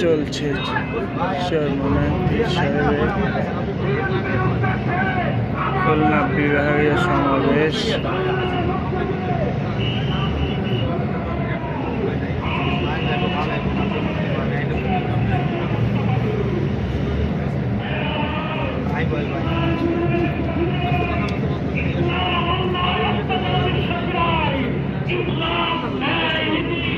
চলছে সাহেবের খুলনা বিভাগীয় সমাবেশ। Islam and